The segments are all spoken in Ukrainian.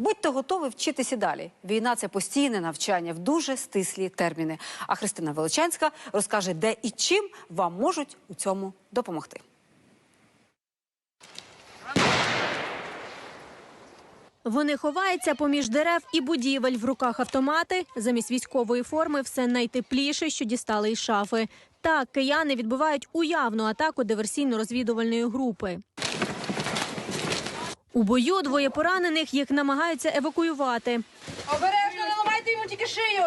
Будьте готові вчитися далі. Війна це постійне навчання в дуже стислі терміни. А Христина Величанська розкаже, де і чим вам можуть у цьому допомогти. Вони ховаються поміж дерев і будівель в руках автомати. Замість військової форми все найтепліше, що дістали із шафи. Так, кияни відбивають уявну атаку диверсійно-розвідувальної групи. У бою двоє поранених їх намагаються евакуювати. Обережно, не ламайте йому тільки шию.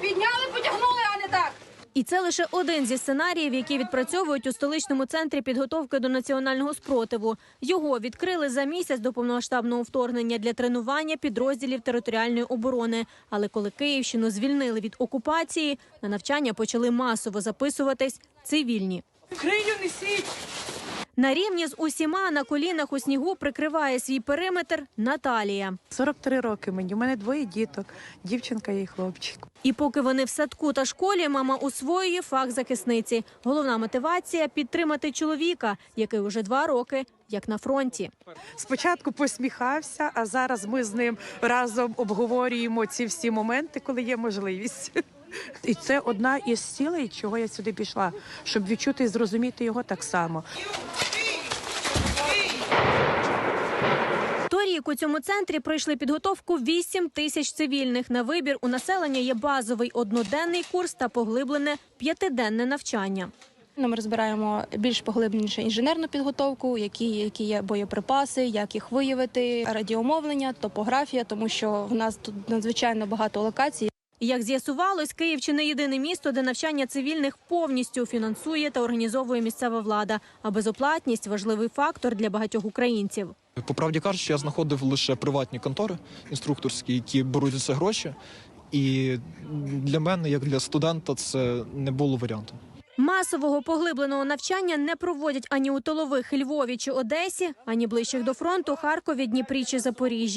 Підняли, потягнули, а не так. І це лише один зі сценаріїв, які відпрацьовують у столичному центрі підготовки до національного спротиву. Його відкрили за місяць до повномасштабного вторгнення для тренування підрозділів територіальної оборони. Але коли Київщину звільнили від окупації, на навчання почали масово записуватись цивільні. Криню несіть. На рівні з усіма на колінах у снігу прикриває свій периметр Наталія. 43 роки мені. У мене двоє діток, дівчинка і хлопчик. І поки вони в садку та школі, мама усвоює фах захисниці. Головна мотивація підтримати чоловіка, який уже два роки як на фронті. Спочатку посміхався, а зараз ми з ним разом обговорюємо ці всі моменти, коли є можливість. І це одна із цілей, чого я сюди пішла, щоб відчути і зрозуміти його так само. Торік у цьому центрі пройшли підготовку 8 тисяч цивільних. На вибір у населення є базовий одноденний курс та поглиблене п'ятиденне навчання. Ну, Ми розбираємо більш поглибленіше інженерну підготовку, які, які є боєприпаси, як їх виявити, радіомовлення, топографія, тому що в нас тут надзвичайно багато локацій. Як з'ясувалось, Київ чи не єдине місто, де навчання цивільних повністю фінансує та організовує місцева влада. А безоплатність важливий фактор для багатьох українців. По правді кажучи, я знаходив лише приватні контори інструкторські, які беруть за це гроші. І для мене, як для студента, це не було варіантом. Масового поглибленого навчання не проводять ані у тилових Львові чи Одесі, ані ближчих до фронту Харкові, Дніпрі чи Запоріжжі.